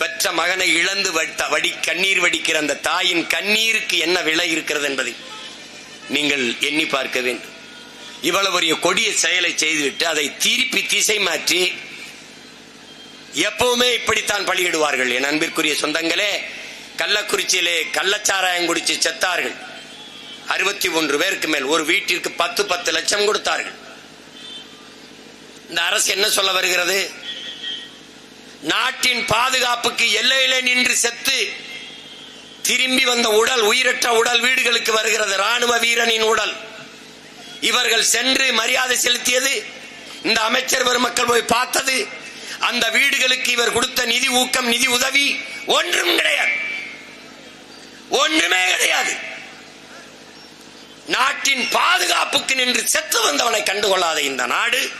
பெற்ற மகனை இழந்து வடி கண்ணீர் வடிக்கிற அந்த தாயின் கண்ணீருக்கு என்ன விலை இருக்கிறது என்பதை நீங்கள் எண்ணி பார்க்க வேண்டும். இவ்வளவு பெரிய கொடிய செயலை செய்துவிட்டு அதை திருப்பி திசை மாற்றி எப்பவுமே இப்படித்தான் பலியிடுவார்கள். என் அன்பிற்குரிய சொந்தங்களே கள்ளக்குறிச்சியிலே கள்ளச்சாராயம் குடிச்சு செத்தார்கள். அறுபத்தி ஒன்று பேருக்கு மேல் ஒரு வீட்டிற்கு பத்து பத்து லட்சம் கொடுத்தார்கள். இந்த அரசு என்ன சொல்ல வருகிறது? நாட்டின் பாதுகாப்புக்கு எல்லையிலே நின்று செத்து திரும்பி வந்த உடல் உயிரற்ற உடல் வீடுகளுக்கு வருகிறது. ராணுவ வீரனின் உடல். இவர்கள் சென்று மரியாதை செலுத்தியது. இந்த அமைச்சர் பெருமக்கள் போய் பார்த்தது. அந்த வீடுகளுக்கு இவர் கொடுத்த நிதி ஊக்கம் நிதி உதவி ஒன்றும் கிடையாது. ஒன்றுமே கிடையாது. நாட்டின் பாதுகாப்புக்கு நின்று செத்து வந்தவனை கண்டுகொள்ளாத இந்த நாடு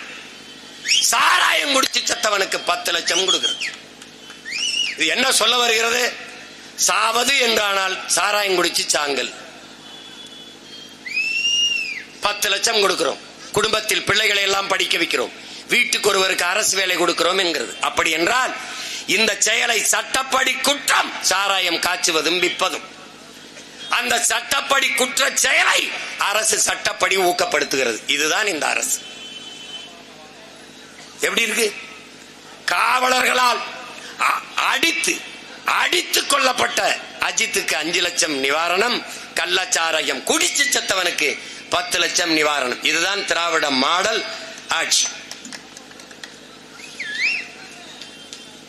சாராயம் குடிச்சு செத்தவனுக்கு பத்து லட்சம் கொடுக்கிறது. இது என்ன சொல்ல வருகிறது? சாவது என்றானால் சாராயம் குடிச்சு சாங்கல். பத்து லட்சம் கொடுக்கிறோம். குடும்பத்தில் பிள்ளைகளை எல்லாம் படிக்க வைக்கிறோம். வீட்டுக்கு ஒருவருக்கு அரசு வேலை கொடுக்கிறோம் என்கிறது. அப்படி என்றால் இந்த செயலை சட்டப்படி குற்றம் சாராயம் காய்ச்சுவதும் விற்பதும். அந்த சட்டப்படி குற்ற செயலை அரசு சட்டப்படி ஊக்கப்படுத்துகிறது. இதுதான் இந்த அரசு. எப்படி இருக்கு? காவலர்களால் அடித்து அடித்து கொல்லப்பட்ட அஜித்துக்கு அஞ்சு லட்சம் நிவாரணம் கள்ளச்சாராயம் குடிச்சு செத்தவனுக்கு பத்து லட்சம் நிவாரணம். இதுதான் திராவிட மாடல் ஆட்சி.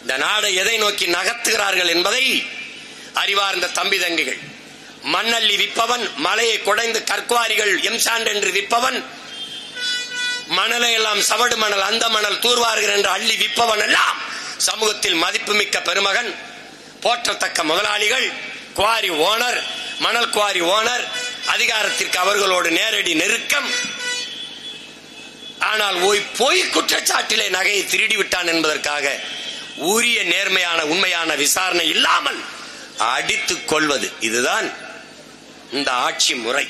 இந்த நாடை எதை நோக்கி நகர்த்துகிறார்கள் என்பதை அறிவார்ந்த தம்பி தங்கிகள். மண்ணள்ளி விற்பவன் மலையை குடைந்து கற்குவாரிகள் எம்சாண்ட் என்று விற்பவன் மணலை எல்லாம் சவடு மணல் அந்த மணல் தூர்வார்கள் என்று அள்ளி விற்பவன் எல்லாம் சமூகத்தில் மதிப்புமிக்க பெருமகன் போற்றத்தக்க முதலாளிகள் குவாரி ஓனர் மணல் குவாரி ஓனர் அதிகாரத்திற்கு அவர்களோடு நேரடி நெருக்கம். ஆனால் ஓய் பொய் குற்றச்சாட்டிலே நகையை திருடி விட்டான் என்பதற்காக உரிய நேர்மையான உண்மையான விசாரணை இல்லாமல் அடித்துக் கொள்வது. இதுதான் இந்த ஆட்சி முறை.